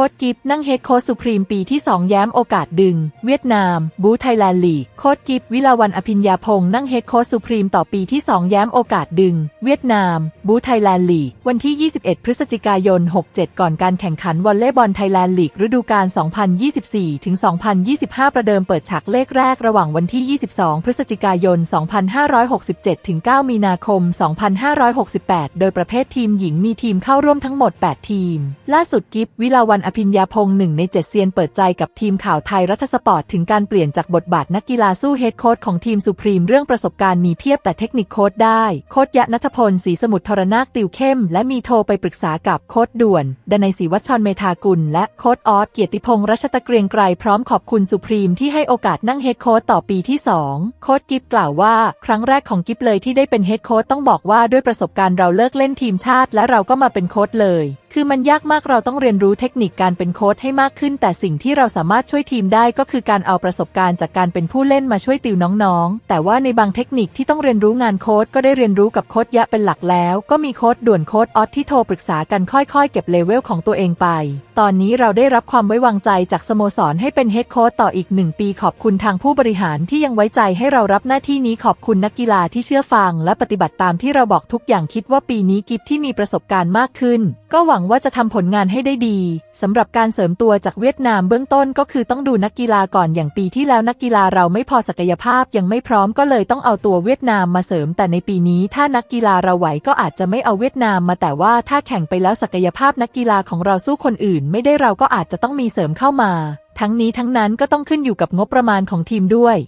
ค้ดกิฟนั่งเฮดโค้ชสุพรีมปีที่ 2 แย้มโอกาสดึง เวียดนาม บูไทยแลนด์ลีกโค้ดกิฟวิลาวันอภิญญาพงศ์นั่งเฮดโค้ชสุพรีมต่อปีที่ 2 แย้มโอกาสดึง เวียดนาม บูไทยแลนด์ลีกวันที่ 21 พฤศจิกายน 67 ก่อนการแข่งขันวอลเลย์บอลไทยแลนด์ลีกฤดูกาล 2024 ถึง 2025 ประเดิมเปิดฉากเลขแรกระหว่างวันที่ 22 พฤศจิกายน 2567 ถึง 9 มีนาคม 2568 โดยประเภททีมหญิงมีทีมเข้าร่วมทั้งหมด 8 ทีม ล่าสุดกิฟวิลาวันอภิญญาพงศ์หนึ่งในเจ็ดเซียนเปิดใจกับทีมข่าวไทยรัฐสปอร์ตถึงการเปลี่ยนจากบทบาทนักกีฬาสู้เฮดโค้ชของทีมสุพรีมเรื่องประสบการณ์มีเพียบแต่เทคนิคโค้ชได้ โค้ชยะนัทพลศรีสมุทรทรนาคติวเข้ม และมีโทรไปปรึกษากับโค้ชด่วนดนัยศรีวัชรเมธากุล และโค้ชออสเกียรติพงษ์รัชตะเกรียงไกรพร้อมขอบคุณสุพรีมที่ให้โอกาสนั่งเฮดโค้ชต่อปีที่ 2 โค้ชกิฟกล่าวว่า ครั้งแรกของกิฟเลยที่ได้เป็นเฮดโค้ชต้องบอกว่าด้วยประสบการณ์เราเลิกเล่นทีมชาติ และเราก็มาเป็นโค้ชเลย คือมันยากมากเราต้องเรียนรู้เทคนิคการเป็นโค้ชให้มากขึ้น แต่สิ่งที่เราสามารถช่วยทีมได้ก็คือการเอาประสบการณ์จากการเป็นผู้เล่นมาช่วยติวน้องๆ แต่ว่าในบางเทคนิคที่ต้องเรียนรู้งานโค้ชก็ได้เรียนรู้กับโค้ชยะเป็นหลักแล้ว ก็มีโค้ชด่วนโค้ชออสที่โทรปรึกษากันค่อยๆ เก็บเลเวลของตัวเองไป ตอนนี้เราได้รับความไว้วางใจจากสโมสรให้เป็นเฮดโค้ชต่ออีกหนึ่งปีขอบคุณทางผู้บริหารที่ยังไว้ใจให้เรารับหน้าที่นี้ขอบคุณนักกีฬาที่เชื่อฟัง และปฏิบัติตามที่เราบอกทุกอย่างคิดว่าปีนี้กิฟที่มีประสบการณ์มากขึ้น ก็หวังว่าจะทำผลงานให้ได้ดีสำหรับการเสริมตัวจากเวียดนามเบื้องต้นก็คือต้องดูนักกีฬาก่อนอย่างปีที่แล้วนักกีฬาเราไม่พอศักยภาพยังไม่พร้อมก็เลยต้องเอาตัวเวียดนามมาเสริม แต่ในปีนี้ถ้านักกีฬาเราไหวก็อาจจะไม่เอาเวียดนามมาแต่ว่าถ้าแข่งไปแล้วศักยภาพนักกีฬาของเราสู้คนอื่น ไม่ได้เราก็อาจจะต้องมีเสริมเข้ามา ทั้งนี้ทั้งนั้นก็ต้องขึ้นอยู่กับงบประมาณของทีมด้วย